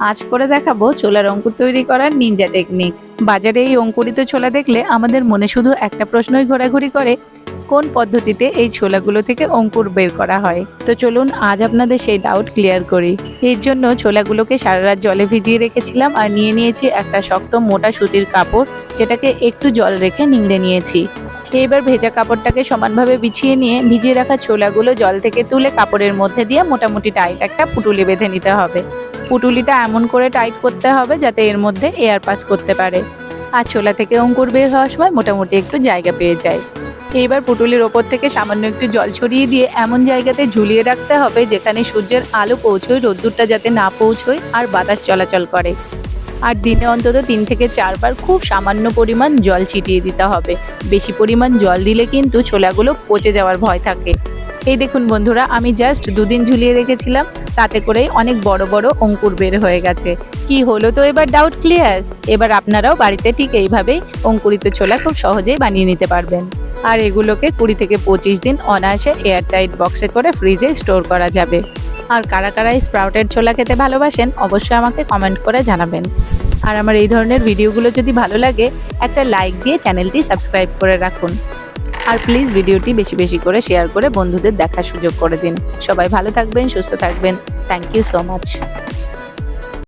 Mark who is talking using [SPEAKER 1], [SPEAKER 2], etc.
[SPEAKER 1] আজ করে দেখাবো ছোলার অঙ্কুর তৈরি করার নিনজা টেকনিক বাজারে এই অঙ্কুরিত ছোলা দেখলে আমাদের মনে শুধু একটা প্রশ্নই ঘোরাঘুরি করে, কোন পদ্ধতিতে এই ছোলাগুলো থেকে অঙ্কুর বের করা হয়? তো চলুন আজ আপনাদের সেই ডাউট ক্লিয়ার করি। এর জন্য ছোলাগুলোকে সারা রাত জলে ভিজিয়ে রেখেছিলাম আর নিয়ে নিয়েছি একটা শক্ত মোটা সুতির কাপড়, যেটাকে একটু জল রেখে নিংড়ে নিয়েছি। এবার ভেজা কাপড়টাকে সমানভাবে বিছিয়ে নিয়ে ভিজিয়ে রাখা ছোলাগুলো জল থেকে তুলে কাপড়ের মধ্যে দিয়ে মোটামুটি টাইট একটা পুটুলি বেঁধে নিতে হবে। পুটুলিটা এমন করে টাইট করতে হবে যাতে এর মধ্যে এয়ার পাস করতে পারে। আর ছোলা থেকে অঙ্কুর বের হওয়ার সময় মোটামুটি একটু জায়গা পেয়ে যায়। এইবার পুটুলির ওপর থেকে সামান্য একটু জল ছড়িয়ে দিয়ে এমন জায়গাতে ঝুলিয়ে রাখতে হবে যেখানে সূর্যের আলো পৌঁছয়, রোদ্দুরটা যাতে না পৌঁছয় আর বাতাস চলাচল করে। আর দিনে অন্তত তিন থেকে চারবার খুব সামান্য পরিমাণ জল ছিটিয়ে দিতে হবে। বেশি পরিমাণ জল দিলে কিন্তু ছোলাগুলো পচে যাওয়ার ভয় থাকে। এই দেখুন বন্ধুরা, আমি জাস্ট দুদিন ঝুলিয়ে রেখেছিলাম, তাতে করেই অনেক বড় বড় অঙ্কুর বের হয়ে গেছে। কি হলো তো এবার ডাউট ক্লিয়ার এবার আপনারাও বাড়িতে ঠিক এইভাবেই অঙ্কুরিত ছোলা খুব সহজেই বানিয়ে নিতে পারবেন। আর এগুলোকে কুড়ি থেকে পঁচিশ দিন অনায়াসে এয়ারটাইট বক্সে করে ফ্রিজে স্টোর করা যাবে। আর কারা কারা এই স্প্রাউটেড ছোলা খেতে ভালোবাসেন, অবশ্যই আমাকে কমেন্ট করে জানাবেন। আর আমার এই ধরনের ভিডিওগুলো যদি ভালো লাগে, একটা লাইক দিয়ে চ্যানেলটি সাবস্ক্রাইব করে রাখুন। আর প্লিজ ভিডিওটি বেশি বেশি করে শেয়ার করে বন্ধুদের দেখার সুযোগ করে দিন। সবাই ভালো থাকবেন, সুস্থ থাকবেন। Thank you so much